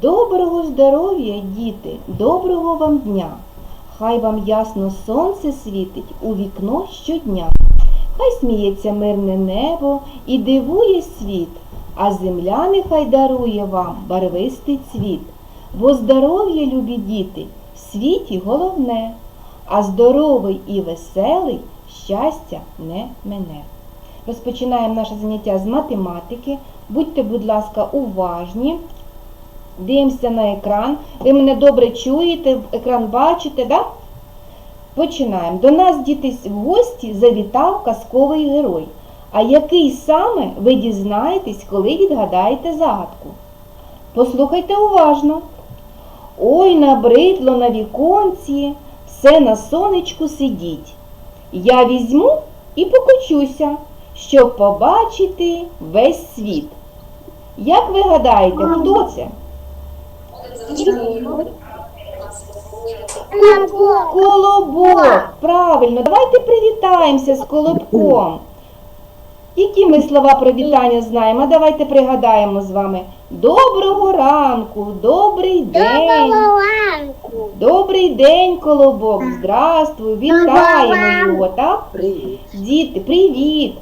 Доброго здоров'я, діти, доброго вам дня! Хай вам ясно сонце світить у вікно щодня. Хай сміється мирне небо і дивує світ, а земля нехай дарує вам барвистий цвіт. Бо здоров'я, любі діти, в світі головне, а здоровий і веселий щастя не мене. Розпочинаємо наше заняття з математики. Будьте, будь ласка, уважні. Дивимося на екран. Ви мене добре чуєте, екран бачите, да? Починаємо. До нас діти в гості завітав казковий герой. А який саме ви дізнаєтесь, коли відгадаєте загадку? Послухайте уважно. Ой, набридло на віконці, все на сонечку сидіть. Я візьму і покочуся, щоб побачити весь світ. Як ви гадаєте, хто це? Колобок. Правильно, давайте привітаємося з колобком. Які ми слова привітання знаємо? Давайте пригадаємо з вами. Доброго ранку, добрий день. ранку. Добрий день, колобок. Здравствуй, вітаємо його, так? Привіт. Діти, привіт!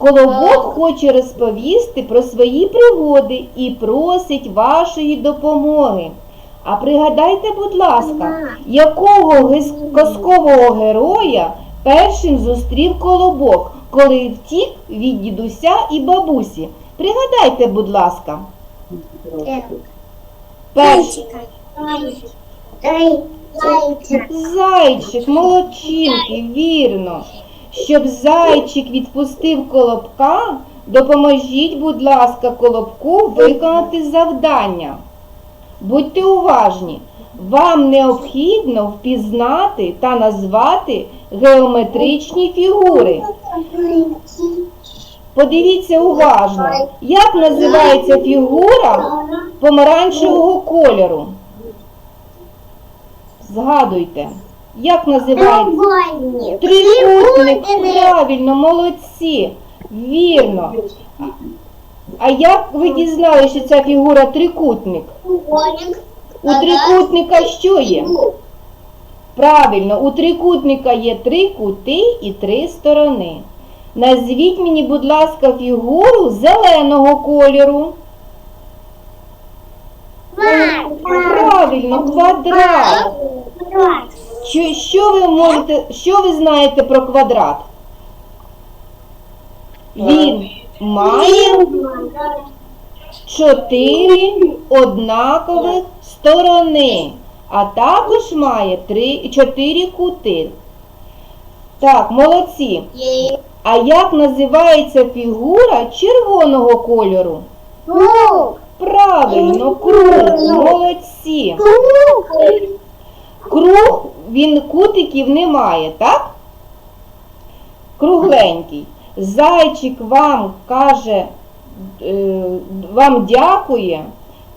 Колобок хоче розповісти про свої пригоди і просить вашої допомоги. А пригадайте, будь ласка, якого казкового героя першим зустрів колобок, коли втік від дідуся і бабусі? Пригадайте, будь ласка, перший Зайчик. зайчик, молодчинки, вірно. Щоб зайчик відпустив колобка, допоможіть, будь ласка, колобку виконати завдання. Будьте уважні, вам необхідно впізнати та назвати геометричні фігури. Подивіться уважно, як називається фігура помаранчевого кольору. Згадуйте, як називається? Треугольник. Трикутник, правильно, молодці, вірно. А як ви дізналися, що ця фігура трикутник? У трикутника що є? Правильно, у трикутника є три кути і три сторони. Назвіть мені, будь ласка, фігуру зеленого кольору. Правильно, квадрат. Що, що ви можете, що ви знаєте про квадрат? Він має чотири однакових сторони, а також має три, чотири кути. Так, молодці. А як називається фігура червоного кольору? Правильно, круг, молодці. Круг, він кутиків не має, так? Кругленький. Зайчик вам каже, е, вам дякує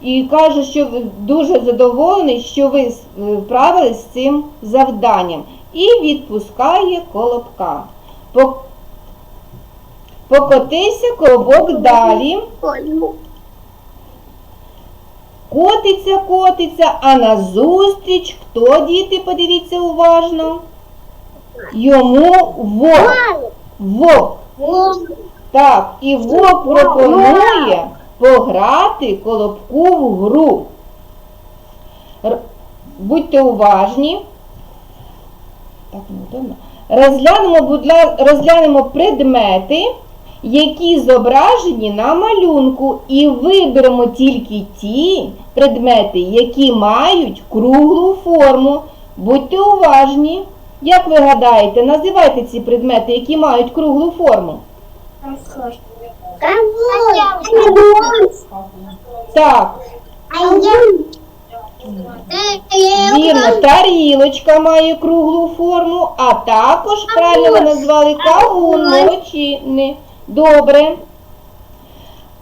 і каже, що ви дуже задоволений, що ви е, вправились з цим завданням. І відпускає колобка. Покотися колобок далі. Котиться, котиться, а назустріч хто, діти, подивіться уважно? Йому вовк. Вовк. Так, і вовк пропонує пограти колобку в гру. Будьте уважні. Так, неудобно. Розглянемо, будь розглянемо предмети, які зображені на малюнку, і виберемо тільки ті предмети, які мають круглу форму. Будьте уважні. Як ви гадаєте, називайте ці предмети, які мають круглу форму? Так, вірно, тарілочка має круглу форму, а також правильно назвали кавун, молодчини. Добре.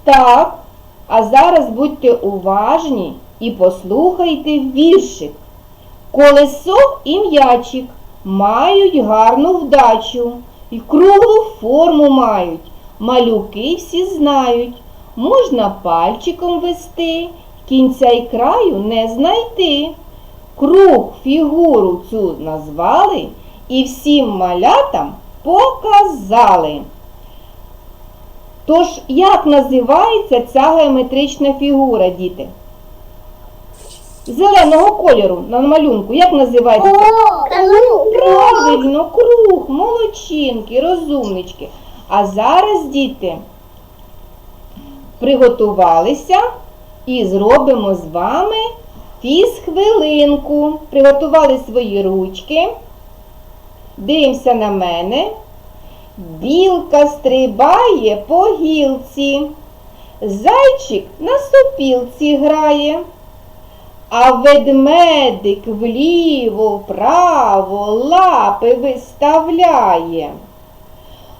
Так, а зараз будьте уважні і послухайте віршик. Колесо і м'ячик мають гарну вдачу і круглу форму мають. Малюки всі знають. Можна пальчиком вести кінця й краю не знайти. Круг фігуру цю назвали і всім малятам показали. Тож, як називається ця геометрична фігура, діти? Зеленого кольору на малюнку. Як називається? ця? Правильно, круг, молодчинки, розумнички. А зараз, діти, приготувалися і зробимо з вами фіз-хвилинку. Приготували свої ручки. Дивимося на мене. Білка стрибає по гілці. Зайчик на сопілці грає. А ведмедик вліво, вправо лапи виставляє.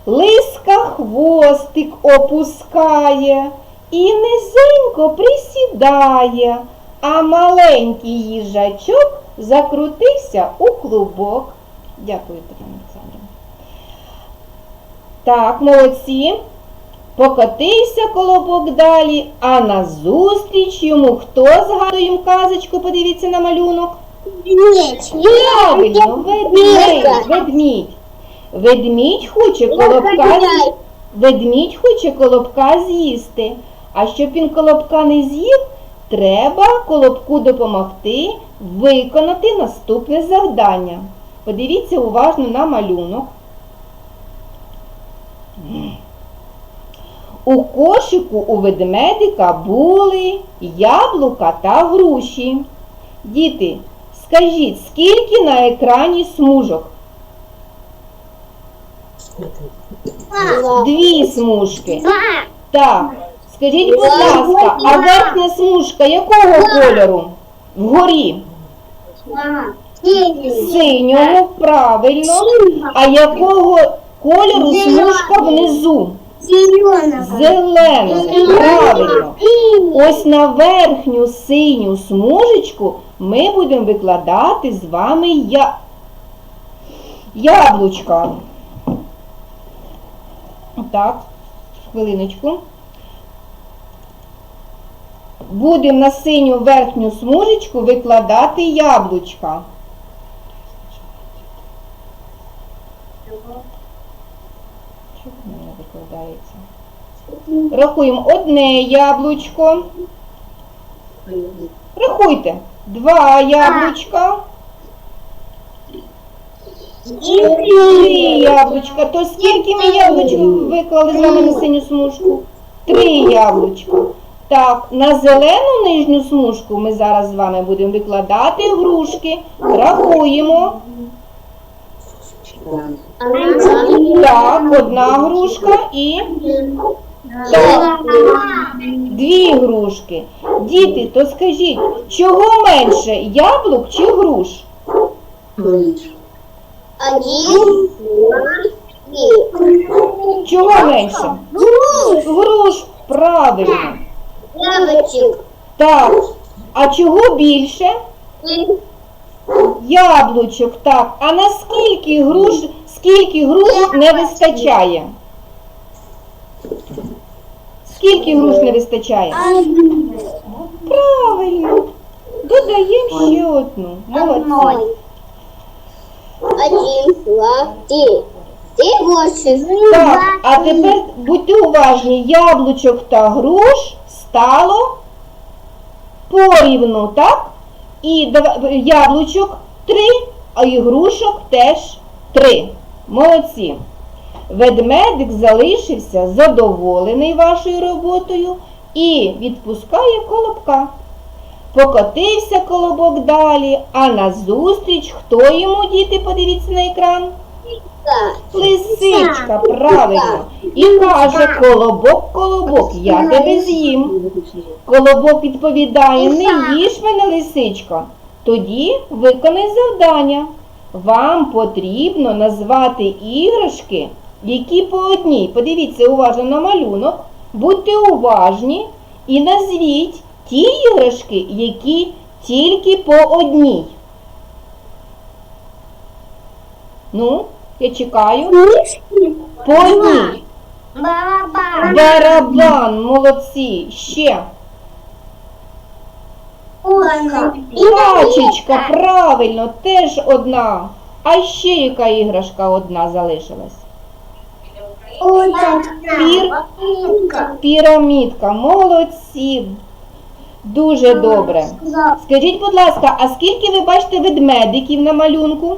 Лиска хвостик опускає і низенько присідає, а маленький їжачок закрутився у клубок. Дякую, Тетяна. Так, молодці. Покотився колобок далі, а назустріч йому хто згадуємо казочку, подивіться на малюнок. Правильно, ведмідь, ведмідь. Ведмідь хоче колобка, з'ї- ведмідь хоче колобка з'їсти. А щоб він колобка не з'їв, треба колобку допомогти виконати наступне завдання. Подивіться уважно на малюнок. У кошику у ведмедика були яблука та груші. Діти, скажіть, скільки на екрані смужок? Дві смужки. Так. Скажіть, будь ласка, а верхня смужка якого кольору? Вгорі. Синього, правильно. А якого кольору смужка внизу? Зеленого, правильно. Ось на верхню синю смужечку ми будемо викладати з вами я... яблучка. Так, хвилиночку. Будемо на синю верхню смужечку викладати яблучка. Чого в мене викладається? Рахуємо одне яблучко. Рахуйте. Два яблучка. Три яблучка. То скільки ми яблучок виклали з вами на синю смужку? Три яблучка. Так, на зелену нижню смужку ми зараз з вами будемо викладати грушки. Рахуємо. Так, одна грушка і дві грушки. Діти, то скажіть, чого менше, яблук чи груш? Один, Чого менше? Груш, Груш, правильно. яблочек, Так. А чого більше? Яблучок, так. А наскільки груш, скільки груш не вистачає? Скільки груш не вистачає? Правильно. Додаємо ще одну. Молодці. Один, два, три. Три больше. Так, а тепер будьте уважні, яблучок та груш стало порівну, так? І яблучок три, а і грушок теж три. Молодці. Ведмедик залишився задоволений вашою роботою і відпускає колобка. Покотився колобок далі, а назустріч хто йому, діти, подивіться на екран? Лисичка, правильно. І каже, колобок, колобок, я тебе з'їм. Колобок відповідає, не їж мене, лисичко. Тоді виконай завдання. Вам потрібно назвати іграшки, які по одній. Подивіться уважно на малюнок, будьте уважні і назвіть ті іграшки, які тільки по одній. Ну, я чекаю. По одній. Барабан. Барабан, молодці. Ще. Качечка, правильно, теж одна. А ще яка іграшка одна залишилась? Пір, пірамідка, молодці. Дуже добре. Скажіть, будь ласка, а скільки ви бачите ведмедиків на малюнку?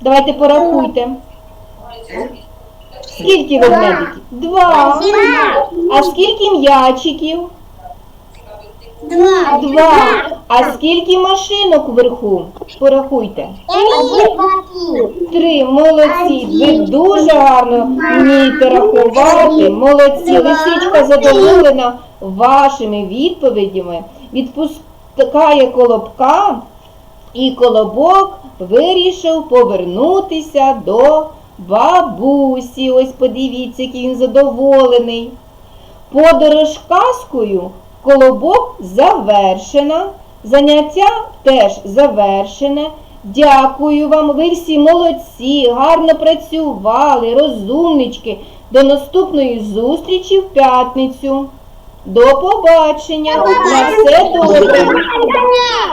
Давайте порахуйте. Скільки ведмедиків? Два. А скільки м'ячиків? Два. Два. А скільки машинок вверху? Порахуйте. Три. Молодці. Ви дуже гарно вмієте рахувати. Молодці. Лисичка задоволена вашими відповідями. Відпускає колобка, і колобок вирішив повернутися до бабусі. Ось подивіться, який він задоволений. Подорож казкою колобок завершена. Заняття теж завершене. Дякую вам, ви всі молодці, гарно працювали, розумнички. До наступної зустрічі в п'ятницю. До побачення. На все добре.